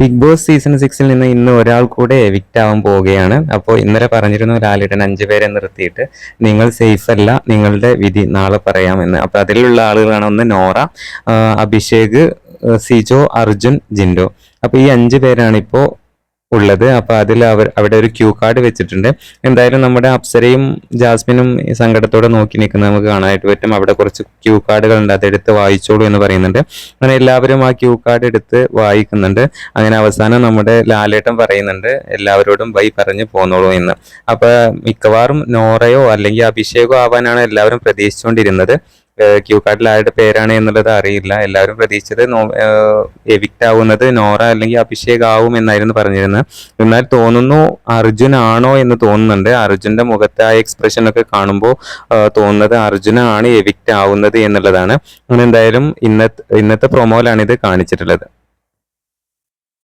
Big boss season സിക്സിൽ നിന്ന് ഇന്ന് ഒരാൾ കൂടെ എവിക്റ്റ് ആവാൻ പോവുകയാണ്. അപ്പോൾ ഇന്നലെ പറഞ്ഞിരുന്ന ലാലേട്ടൻ അഞ്ചു പേരെ നിർത്തിയിട്ട് നിങ്ങൾ സേഫ് അല്ല നിങ്ങളുടെ വിധി നാളെ പറയാമെന്ന് അപ്പോൾ അതിലുള്ള ആളുകളാണ് ഒന്ന് നോറ അഭിഷേക് സിജോ അർജുൻ ജിൻഡോ. അപ്പോൾ ഈ അഞ്ച് പേരാണ് ഇപ്പോൾ ഉള്ളത്. അപ്പോൾ അതിൽ അവർ അവിടെ ഒരു ക്യൂ കാർഡ് വെച്ചിട്ടുണ്ട്. എന്തായാലും നമ്മുടെ അപ്സരയും ജാസ്മിനും സങ്കടത്തോടെ നോക്കി നിൽക്കുന്നത് നമുക്ക് കാണാനായിട്ട് പറ്റും. അവിടെ കുറച്ച് ക്യൂ കാർഡുകൾ ഉണ്ട് അതെടുത്ത് വായിച്ചോളൂ എന്ന് പറയുന്നുണ്ട്. അങ്ങനെ എല്ലാവരും ആ ക്യൂ കാർഡ് എടുത്ത് വായിക്കുന്നുണ്ട്. അങ്ങനെ അവസാനം നമ്മുടെ ലാലേട്ടൻ പറയുന്നുണ്ട് എല്ലാവരോടും ബൈ പറഞ്ഞ് പോന്നോളൂ എന്ന്. അപ്പൊ മിക്കവാറും നോറയോ അല്ലെങ്കിൽ അഭിഷേകോ ആവാനാണ് എല്ലാവരും പ്രതീക്ഷിച്ചുകൊണ്ടിരുന്നത്. ക്യൂ കാർഡിൽ ആരുടെ പേരാണ് എന്നുള്ളത് അറിയില്ല. എല്ലാവരും പ്രതീക്ഷിച്ചത് നോ എവിക്റ്റ് ആവുന്നത് നോറ അല്ലെങ്കിൽ അഭിഷേക് ആവും എന്നായിരുന്നു പറഞ്ഞിരുന്നത്. എന്നാൽ തോന്നുന്നു അർജുൻ ആണോ എന്ന് തോന്നുന്നുണ്ട്. അർജുന്റെ മുഖത്തെ ആ എക്സ്പ്രഷൻ ഒക്കെ കാണുമ്പോൾ തോന്നുന്നത് അർജുനാണ് എവിക്റ്റ് ആവുന്നത് എന്നുള്ളതാണ്. അങ്ങനെ എന്തായാലും ഇന്നത്തെ ഇന്നത്തെ പ്രൊമോയിലാണ് ഇത് കാണിച്ചിട്ടുള്ളത്.